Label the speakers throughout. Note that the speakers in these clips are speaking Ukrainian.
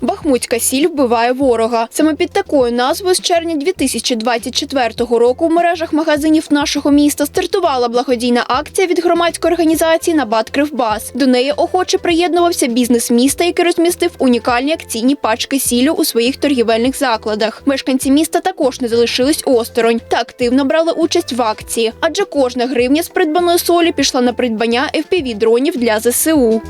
Speaker 1: Бахмутська сіль вбиває ворога. Саме під такою назвою з червня 2024 року в мережах магазинів нашого міста стартувала благодійна акція від громадської організації Набат Кривбас. До неї охоче приєднувався бізнес міста, який розмістив унікальні акційні пачки сілю у своїх торгівельних закладах. Мешканці міста також не залишились осторонь та активно брали участь в акції, адже кожна гривня з придбаної солі пішла на придбання fpv дронів для ЗСУ.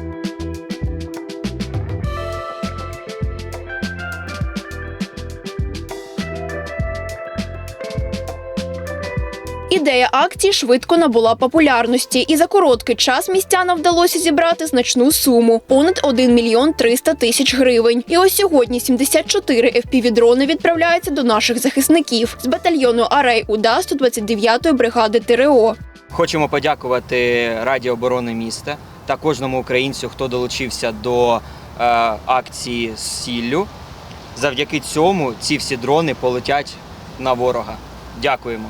Speaker 1: Ідея акції швидко набула популярності, і за короткий час містянам вдалося зібрати значну суму понад 1 мільйон 300 тисяч гривень. І ось сьогодні 74 FPV-дрони відправляються до наших захисників з батальйону Арей УДА 129-ї бригади ТРО.
Speaker 2: Хочемо подякувати Раді оборони міста та кожному українцю, хто долучився до е, акції з сіллю. Завдяки цьому ці всі дрони полетять на ворога. Дякуємо.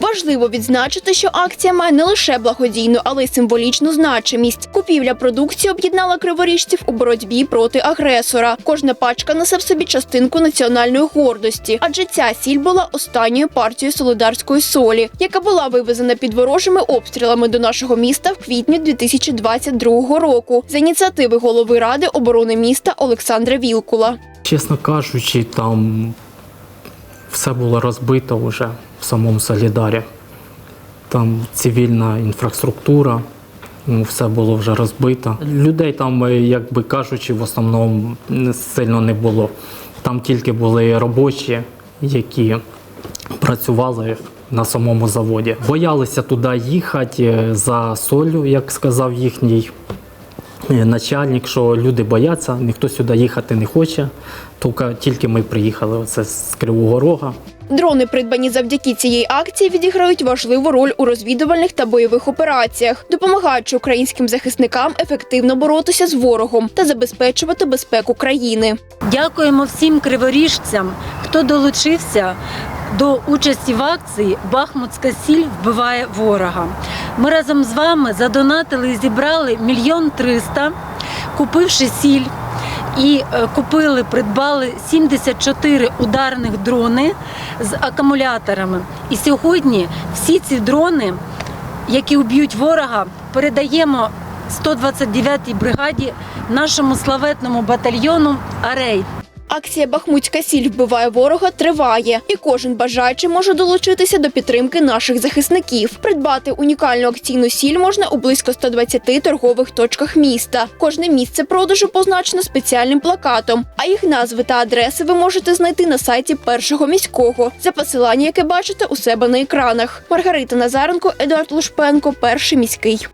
Speaker 1: Важливо відзначити, що акція має не лише благодійну, але й символічну значимість. Купівля продукції об'єднала криворіжців у боротьбі проти агресора. Кожна пачка несе в собі частинку національної гордості, адже ця сіль була останньою партією солидарської солі, яка була вивезена під ворожими обстрілами до нашого міста в квітні 2022 року за ініціативи голови ради оборони міста Олександра Вілкула.
Speaker 3: Чесно кажучи, там все було розбито вже в самому Солідарі. Там цивільна інфраструктура, ну, все було вже розбито. Людей там, е, як би кажучи, в основному сильно не було. Там тільки були робочі, які працювали на самому заводі. Боялися туди їхати е, за солью, як сказав їхній начальник, що люди бояться, ніхто сюди їхати не хоче. Тільки, тільки ми приїхали оце з Кривого Рога.
Speaker 1: Дрони, придбані завдяки цієї акції, відіграють важливу роль у розвідувальних та бойових операціях, допомагаючи українським захисникам ефективно боротися з ворогом та забезпечувати безпеку країни.
Speaker 4: Дякуємо всім криворіжцям, хто долучився до участі в акції Бахмутська сіль вбиває ворога. Ми разом з вами задонатили і зібрали мільйон триста, купивши сіль. І е, купили, придбали 74 ударних дрони з акумуляторами. І сьогодні всі ці дрони, які уб'ють ворога, передаємо 129-й бригаді нашому славетному батальйону Арей.
Speaker 1: Акція Бахмутська сіль вбиває ворога триває, і кожен бажаючий може долучитися до підтримки наших захисників. Придбати унікальну акційну сіль можна у близько 120 торгових точках міста. Кожне місце продажу позначено спеціальним плакатом, а їх назви та адреси ви можете знайти на сайті першого міського за посилання, яке бачите у себе на екранах. Маргарита Назаренко, Едуард Лушпенко, перший міський.